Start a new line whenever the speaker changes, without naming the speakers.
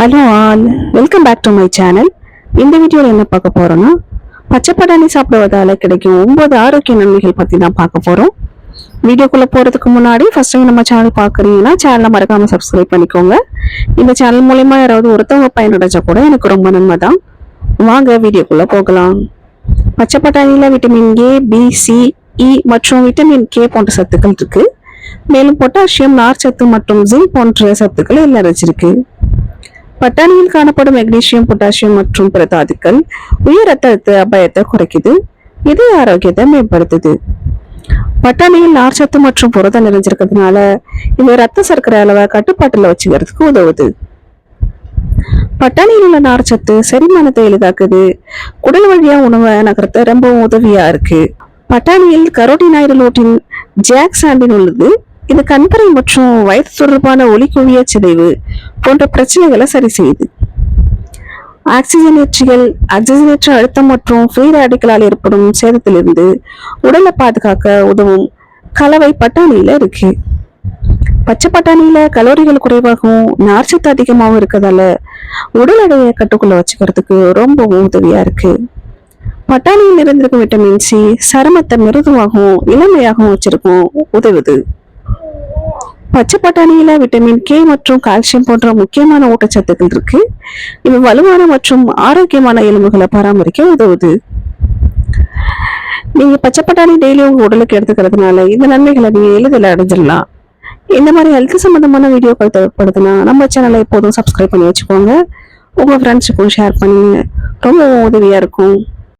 Hello all welcome back to my channel இந்த வீடியோவில் என்ன பார்க்க போகிறோன்னா பச்சை பட்டாணி சாப்பிடுவதால் கிடைக்கும் ஒன்பது ஆரோக்கிய நன்மைகள் பற்றி தான் பார்க்க போகிறோம் வீடியோக்குள்ளே போகிறதுக்கு முன்னாடி ஃபஸ்ட் டைம் நம்ம சேனல் பார்க்குறீங்கன்னா சேனலை மறக்காமல் சப்ஸ்கிரைப் பண்ணிக்கோங்க. இந்த சேனல் மூலயமா யாராவது ஒருத்தவங்க பயனடைஞ்சா கூட எனக்கு ரொம்ப நன்மை தான். வாங்க வீடியோக்குள்ளே போகலாம். பச்சை பட்டாணியில் vitamin A B C E e மற்றும் விட்டமின் கே போன்ற சத்துக்கள் இருக்குது மேலும் பொட்டாசியம் நார்ச்சத்து மற்றும் ஜிங்க் போன்ற சத்துக்கள் இதில் நிறைச்சிருக்கு பட்டாணியில் காணப்படும் மெக்னீசியம் பொட்டாசியம் மற்றும் பிற தாதுக்கள் உயர் ரத்த அழுத்த அபாயத்தை குறைக்குது. இதய ஆரோக்கியத்தை மேம்படுத்துது. பட்டாணியில் நார்ச்சத்து மற்றும் புரதம் நிறைஞ்சிருக்கிறதுனால இது ரத்த சர்க்கரை அளவை கட்டுப்பாட்டில் வச்சுக்கிறதுக்கு உதவுது. பட்டாணியில் உள்ள நார்ச்சத்து செரிமானத்தை எளிதாக்குது. குடல் வழியா உணவை நகர்த்த ரொம்பவும் உதவியா இருக்கு. பட்டாணியில் கரோட்டினாய்டலோட்டின் ஜாக்சாண்டின் உள்ளது. இது கண்பறை மற்றும் வயது தொடர்பான ஒளிக்குவிய சிதைவு போன்ற பிரச்சனைகளை சரி செய்யுது. ஆக்சிஜனேற்றிகள் ஆக்சிஜனேற்ற அழுத்தம் மற்றும் ஃப்ரீ ரேடிக்கலால் ஏற்படும் சேதத்திலிருந்து உடலை பாதுகாக்க உதவும் கலவை பட்டாணியில இருக்கு. பச்சை பட்டாணியில கலோரிகள் குறைவாகவும் நார்ச்சத்து அதிகமாகவும் இருக்கிறதால உடல் எடையை கட்டுக்குள்ள வச்சுக்கிறதுக்கு ரொம்பவும் உதவியா இருக்கு. பட்டாணியில் இருந்திருக்கும் விட்டமின் சி சருமத்தை மிருதுவாகவும் இளமையாகவும் வச்சிருக்கும் உதவுது. பச்சை பட்டாணியில விட்டமின் கே மற்றும் கால்சியம் போன்ற முக்கியமான ஊட்டச்சத்துக்கள் இருக்கு. இது வலுவான மற்றும் ஆரோக்கியமான எலும்புகளை பராமரிக்க உதவுது. நீங்க பச்சை பட்டாணி டெய்லி உங்க உடலுக்கு எடுத்துக்கிறதுனால இந்த நன்மைகளை நீங்க எளிதில் அடைஞ்சிடலாம். இந்த மாதிரி ஹெல்த் சம்பந்தமான வீடியோக்கள் தேவைப்படுதுன்னா நம்ம சேனலை எப்போதும் சப்ஸ்கிரைப் பண்ணி வச்சுக்கோங்க. உங்க ஃப்ரெண்ட்ஸுக்கும் ஷேர் பண்ணுங்க. ரொம்ப உதவியா இருக்கும்.